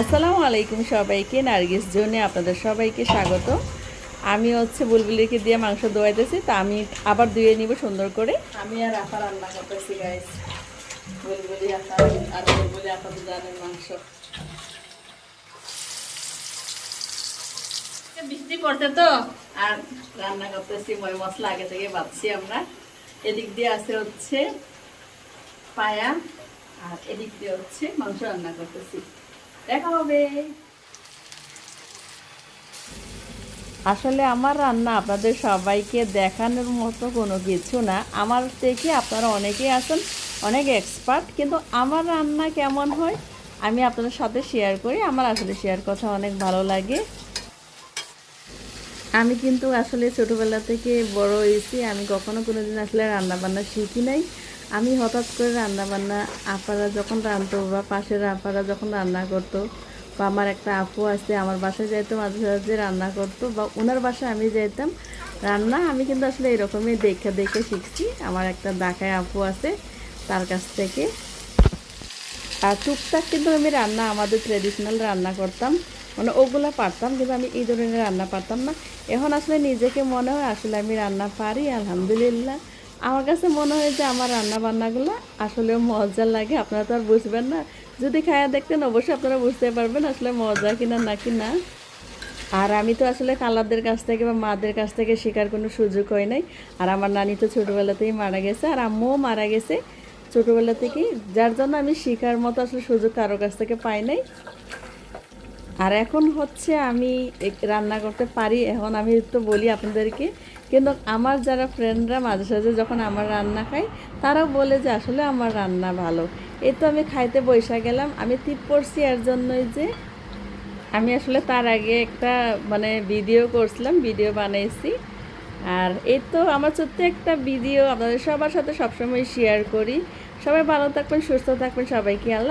আসসালামু আলাইকুম সবাইকে, নার্গিস জোনে আপনাদের সবাইকে স্বাগত। আমি হচ্ছে বুলবুলিকে দিয়ে মাংস ধোয়াইতেছি তা আমি আবার ধুয়ে নিব সুন্দর করে। আমি আর আপা রান্না করতেছি গাইস বুলবুলি আপা আর বুলবুলি আপা দুজনের মাংস। বৃষ্টি পড়ছে তো, আর রান্না করতেছি, মই মশলা আগে থেকে বাঁধছি আমরা। এদিক দিয়ে আছে হচ্ছে পায়া, আর এদিক দিয়ে হচ্ছে মাংস রান্না করতেছি। আসলে আমার রান্না আপনাদের সবাইকে দেখানোর মতো কোনো কিছু না। আমার থেকে আপনারা অনেকেই আছেন, অনেক এক্সপার্ট কিন্তু আমার রান্না কেমন হয় আমি আপনাদের সাথে শেয়ার করি। আমার আসলে শেয়ার কথা অনেক ভালো লাগে। আমি কিন্তু আসলে ছোটোবেলা থেকে বড় হয়েছি। আমি কখনো কোনো দিন আসলে রান্না বান্না শিখি নাই। আমি হঠাৎ করে রান্না বান্না আপারা যখন রাঁধতো বা পাশের আপারা যখন রান্না করতো, বা আমার একটা আপু আছে, আমার বাসায় যাইতো, মাঝে মাঝে রান্না করতো, বা ওনার বাসায় আমি যাইতাম। রান্না আমি কিন্তু আসলে এরকমই দেখে দেখে শিখছি। আমার একটা ডাকায় আপু আছে তার কাছ থেকে। আর টুকটাক কিন্তু আমি রান্না, আমাদের ট্রেডিশনাল রান্না করতাম। মানে ওগুলো পারতাম, কিন্তু আমি এই ধরনের রান্না পারতাম না। এখন আসলে নিজেকে মনে হয় আসলে আমি রান্না পারি, আলহামদুলিল্লাহ। আমার কাছে মনে হয় যে আমার রান্না বান্নাগুলো আসলে মজা লাগে, আপনারা তো আর বুঝবেন না। যদি খায়া দেখতেন অবশ্যই আপনারা বুঝতে পারবেন আসলে মজা কিনা নাকি না আর আমি তো আসলে কালারদের কাছ থেকে বা মাদের কাছ থেকে শেখার কোনো সুযোগ হয় নাই। আর আমার নানি তো ছোটোবেলাতেই মারা গেছে, আর আম্মুও মারা গেছে। ছোটোবেলা থেকেই যার জন্য আমি শেখার মতো আসলে সুযোগ কারও কাছ থেকে পাই নাই। আর এখন হচ্ছে আমি রান্না করতে পারি, এখন আমি তো বলি আপনাদেরকে। কিন্তু আমার যারা ফ্রেন্ডরা মাঝে সাঝে যখন আমার রান্না খায়, তারাও বলে যে আসলে আমার রান্না ভালো। এই তো আমি খাইতে বৈশা গেলাম। আমি টিপ করছি এর জন্যই যে আমি আসলে তার আগে একটা মানে ভিডিও করছিলাম ভিডিও বানাইছি। আর এই তো আমার ছোট্ট একটা ভিডিও আপনাদের সবার সাথে সবসময় শেয়ার করি। সবাই ভালো থাকবেন, সুস্থ থাকবেন সবাইকে। আল্লাহ